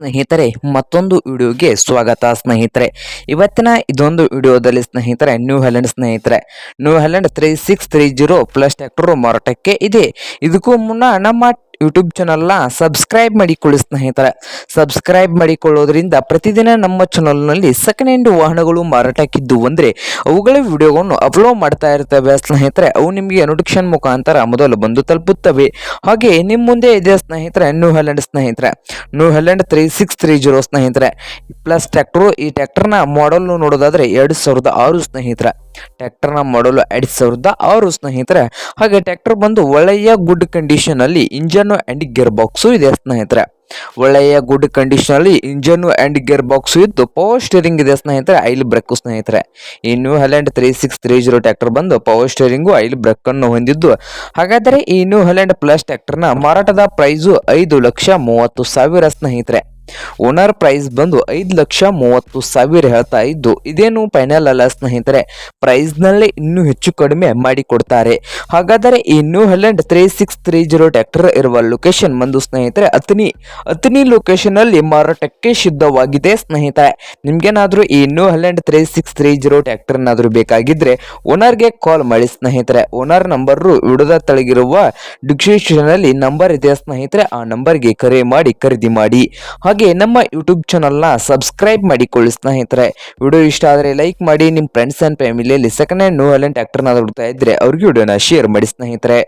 ಸ್ನೇಹಿತರೆ, ಮತ್ತೊಂದು ವಿಡಿಯೋಗೆ ಸ್ವಾಗತ ಸ್ನೇಹಿತರೆ. ಇವತ್ತಿನ ಇದೊಂದು ವಿಡಿಯೋದಲ್ಲಿ ಸ್ನೇಹಿತರೆ ನ್ಯೂ ಹೆಲೆಂಡ್ ಸ್ನೇಹಿತರೆ. New Holland three six three zero plus tractor ಮಾರಾಟಕ್ಕೆ ಇದೆ. ಇದಕ್ಕೂ ಮುನ್ನ ನಮ್ಮ ಯೂಟ್ಯೂಬ್ ಚಾನಲ್ನ ಸಬ್ಸ್ಕ್ರೈಬ್ ಮಾಡಿಕೊಳ್ಳಿ ಸ್ನೇಹಿತರೆ. ಸಬ್ಸ್ಕ್ರೈಬ್ ಮಾಡಿಕೊಳ್ಳೋದ್ರಿಂದ ಪ್ರತಿದಿನ ನಮ್ಮ ಚಾನಲ್ನಲ್ಲಿ ಸೆಕೆಂಡ್ ಹ್ಯಾಂಡ್ ವಾಹನಗಳು ಮಾರಾಟಕ್ಕಿದ್ದು ಅಂದರೆ ಅವುಗಳ ವಿಡಿಯೋಗಳನ್ನು ಅಪ್ಲೋಡ್ ಮಾಡ್ತಾ ಇರ್ತವೆ ಸ್ನೇಹಿತರೆ. ಅವು ನಿಮಗೆ ನೋಟಿಫಿಕೇಶನ್ ಮುಖಾಂತರ ಮೊದಲು ಬಂದು ತಲುಪುತ್ತವೆ. ಹಾಗೆ ನಿಮ್ಮ ಮುಂದೆ ಇದೆ ಸ್ನೇಹಿತರೆ ನ್ಯೂ ಹೆಲೆಂಡ್ ಸ್ನೇಹಿತರೆ. New Holland three six three zero ಸ್ನೇಹಿತರೆ. ಪ್ಲಸ್ ಟ್ರ್ಯಾಕ್ಟರು ಈ ಟ್ರ್ಯಾಕ್ಟರ್ನ ಮಾಡಲ್ ನೋಡೋದಾದ್ರೆ ಎರಡು ಸಾವಿರದ ಆರು ಸ್ನೇಹಿತರೆ. ಟ್ರ್ಯಾಕ್ಟರ್ನ ಮಾಡಲು ಎರಡು ಸಾವಿರದ ಆರು ಸ್ನೇಹಿತರೆ. ಹಾಗೆ ಟ್ರ್ಯಾಕ್ಟರ್ ಬಂದು ಒಳ್ಳೆಯ ಗುಡ್ ಕಂಡೀಷನ್ ಅಲ್ಲಿ ಆ್ಯಂಡ್ ಗೇರ್ ಬಾಕ್ಸು ಇದೆ ಸ್ನೇಹಿತರೆ. ಒಳ್ಳೆಯ ಗುಡ್ ಕಂಡೀಷನ್ ಅಲ್ಲಿ ಆ್ಯಂಡ್ ಗೇರ್ ಬಾಕ್ಸ್ ಇದ್ದು ಪವರ್ ಸ್ಟೇರಿಂಗ್ ಇದೆ ಸ್ನೇಹಿತರೆ ಐಲ್ ಬ್ರೇಕ್ ಸ್ನೇಹಿತರೆ. ಈ New Holland three six three zero tractor ಬಂದು ಪವರ್ ಸ್ಟೇರಿಂಗು ಐಲ್ ಬ್ರೇಕ್ ಅನ್ನು ಹೊಂದಿದ್ದು. ಹಾಗಾದರೆ ಈ ನ್ಯೂ ಹ್ಯಾಲೆಂಡ್ ಪ್ಲಸ್ ಟ್ಯಾಕ್ಟರ್ನ ಮಾರಾಟದ ಪ್ರೈಸು ಐದು ಲಕ್ಷ ಮೂವತ್ತು ಸಾವಿರ ಸ್ನೇಹಿತರೆ. ಓನರ್ ಪ್ರೈಸ್ ಬಂದು ಐದು ಲಕ್ಷ ಮೂವತ್ತು ಸಾವಿರ ಹೇಳ್ತಾ ಇದ್ದು, ಇದೇನು ಫೈನಲ್ ಅಲ್ಲ ಸ್ನೇಹಿತರೆ ಪ್ರೈಸ್ನಲ್ಲೇ ಇನ್ನೂ ಹೆಚ್ಚು ಕಡಿಮೆ ಮಾಡಿ ಕೊಡ್ತಾರೆ. ಹಾಗಾದರೆ ಈ New Holland three six three zero tractor ಇರುವ ಲೊಕೇಶನ್ ಬಂದು ಸ್ನೇಹಿತರೆ, ಅತನಿ ಅತನಿ ಲೊಕೇಶನ್ ಅಲ್ಲಿ ಮಾರಾಟಕ್ಕೆ ಸಿದ್ಧವಾಗಿದೆ ಸ್ನೇಹಿತರೆ. ನಿಮ್ಗೇನಾದರೂ ಈ New Holland three six three zero tractor ಏನಾದರೂ ಬೇಕಾಗಿದ್ರೆ ಓನರ್ಗೆ ಕಾಲ್ ಮಾಡಿ ಸ್ನೇಹಿತರೆ. ಓನರ್ ನಂಬರು ವಿಡದ ತಳಗಿರುವ ಡಿಸ್ಕ್ರಿಪ್ಷನ್ ಅಲ್ಲಿ ನಂಬರ್ ಇದೆ ಸ್ನೇಹಿತರೆ. ಆ ನಂಬರ್ಗೆ ಕರೆ ಮಾಡಿ ಖರೀದಿ ಮಾಡಿ. ನಮ್ಮ ಯೂಟ್ಯೂಬ್ ಚಾನಲ್ನ ಸಬ್ಸ್ಕ್ರೈಬ್ ಮಾಡಿಕೊಳ್ಳಿ ಸ್ನೇಹಿತರೆ. ವಿಡಿಯೋ ಇಷ್ಟ ಆದರೆ ಲೈಕ್ ಮಾಡಿ ನಿಮ್ಮ ಫ್ರೆಂಡ್ಸ್ ಆ್ಯಂಡ್ ಫ್ಯಾಮಿಲಿಯಲ್ಲಿ ಸೆಕೆಂಡ್ ಹ್ಯಾಂಡ್ ನ್ಯೂ ಆಕ್ಟರ್ ನಾಗ ಹುಡುಕ್ತಾ ಇದ್ರೆ ಅವ್ರಿಗೆ ವಿಡಿಯೋನ ಶೇರ್ ಮಾಡಿ ಸ್ನೇಹಿತರೆ.